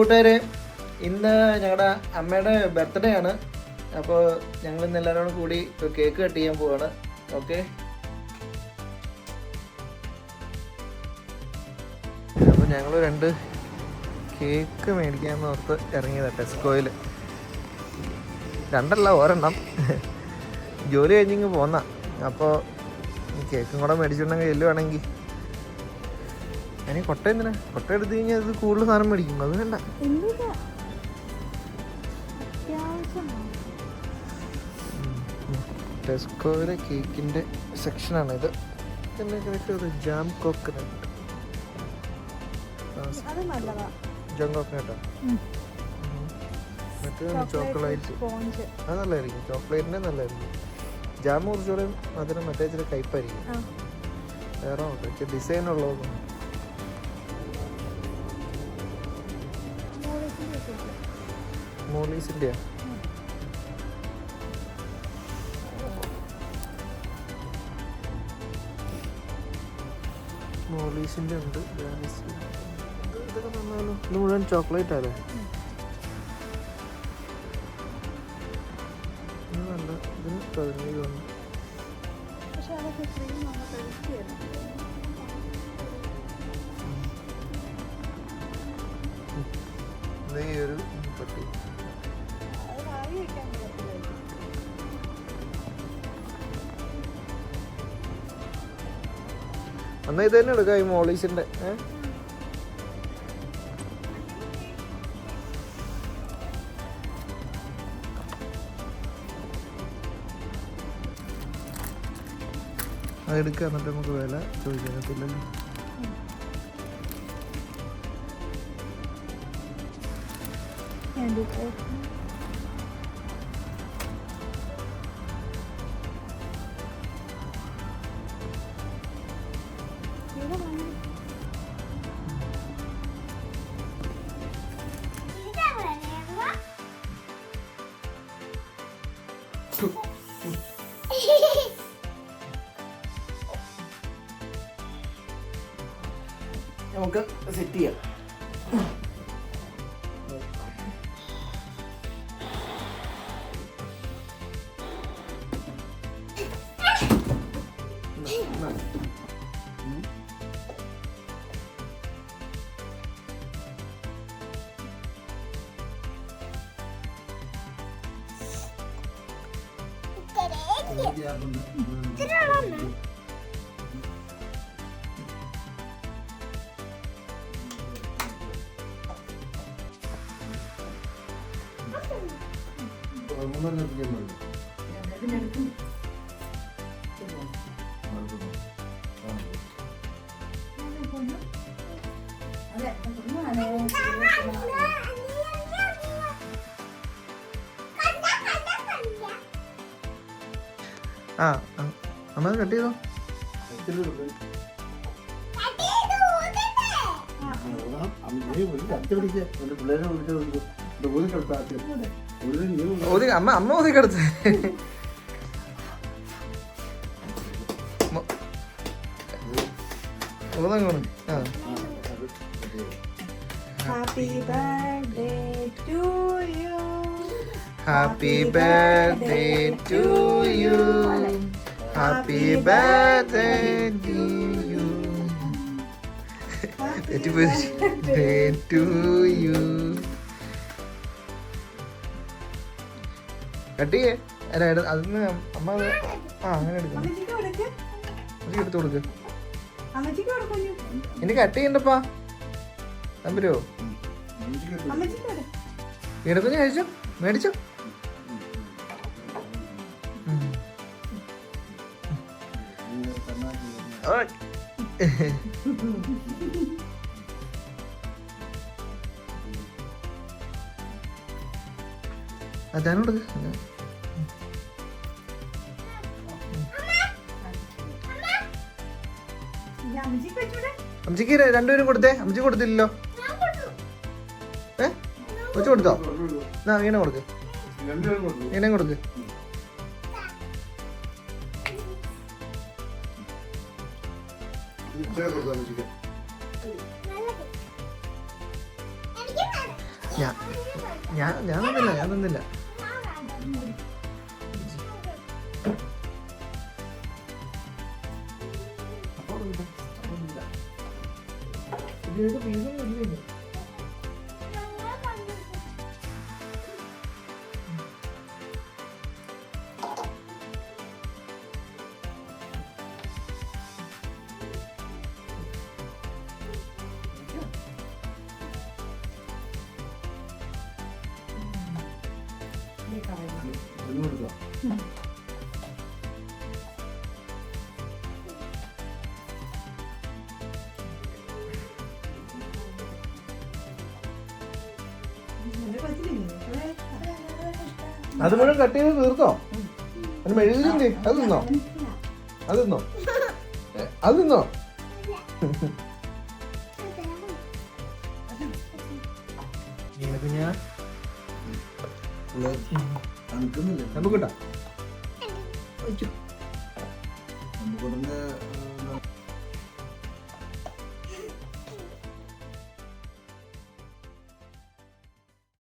കൂട്ടുകാരെ ഇന്ന് ഞങ്ങളുടെ അമ്മയുടെ ബർത്ത്ഡേ ആണ്. അപ്പോൾ ഞങ്ങൾ ഇന്ന് എല്ലാവരോടും കൂടി കേക്ക് കട്ട് ചെയ്യാൻ പോവാണ്. ഓക്കെ അപ്പോൾ ഞങ്ങൾ രണ്ട് കേക്ക് മേടിക്കാൻ ഓർത്ത് ഇറങ്ങിയതാണ് ടെസ്കോയിൽ രണ്ടല്ല ഒരെണ്ണം. ജോലി കഴിഞ്ഞിങ്ങ് പോന്ന. അപ്പോൾ കേക്കും കൂടെ മേടിച്ചിട്ടുണ്ടെങ്കിൽ ചെല്ലുവാണെങ്കിൽ ഞാനീ കൊട്ട എന്തിനാ? കൊട്ട എടുത്തു കഴിഞ്ഞാൽ അത് കൂടുതൽ സാധനം മേടിക്കും. അത് വേണ്ട. ടെസ്കോയുടെ ടെസ്കോയിലെ കേക്കിന്റെ സെക്ഷനാണ് ഇത്. പിന്നെ കിടക്കുന്നത് ജാം കോക്കനട്ട് ജാം കോക്കനട്ടോ. മറ്റേതാണ് ചോക്ലേറ്റ് അത് നല്ലതായിരിക്കും. ചോക്ലേറ്റിന്റെ നല്ലതായിരിക്കും. ജാം കുറച്ചുകൂടെ മധുരം മറ്റേ ഇച്ചിരി കയ്പായിരിക്കും. വേറെ ഡിസൈൻ ഉള്ളതൊന്നും മോളീസിന്റെയാ മോളീസിന്റെ ഉണ്ട്. ഇത് ഇതൊക്കെ നന്നാലോ ഇത് മുഴുവൻ ചോക്ലേറ്റ് അല്ലേ നല്ല ഇതിന് പതിനേഴ് ഉണ്ട് ഈ ഒരു പട്ടി. എന്നാൽ ഇത് തന്നെ എടുക്കാം ഈ മോളീസിന്റെ ഏഹ് അതെടുക്കുക എന്നിട്ട് നമുക്ക് വില ചോദിക്കാനത്തില്ലല്ലോ ക്യാൻഡി കോക്ക് നമുക്ക് സെറ്റ് ചെയ്യാം. Hadi. Kırar anne. Bunlar ne ben bilmiyorum. Bilmiyorum. Hadi, hadi. Hadi. Hadi. Hadi. ആ. അത് കട്ട് ചെയ്തോ? അമ്മ അമ്മ ഒതുക്കെടുത്ത് ഒതുങ്ങോണ് ആ. Happy birthday to you happy birthday to you happy birthday to you birthday to you കട്ടിയേ? അല്ല അതിന്ന് അമ്മ ആ അങ്ങനെ എടുക്കണം എടുത്തു കൊടുക്ക്. ഇനി. കട്ട് ചെയ്യണ്ടപ്പാ? നമ്പരോ എടുത്തു കഴിച്ചോ മേടിച്ചോ? ഓയ്. അതാണ് കൊടുക്ക് ഇനി അമ്മച്ചിക്ക് രണ്ടുപേരും കൊടുത്തേ. അമ്മച്ചി കൊടുത്തില്ലല്ലോ. ഏ? കൊച്ചു കൊടുത്തോ? എന്നാ വീണ കൊടുക്ക്. വീണയും കൊടുക്ക്. ഞാൻ ഞാൻ തന്നില്ല ഞാൻ തന്നില്ല ഉണ്ട്. അപ്പോൾ ഇല്ല. അത് മുഴുവൻ കട്ട് ചെയ്ത് തീർത്തോ? അത് മെഴുകില്ലേ അത് തിന്നോ? അത് തിന്നോ? അത് തിന്നോ? ഞാൻ തണുക്കുന്നില്ല. നമുക്ക് കിട്ടാം നമുക്ക്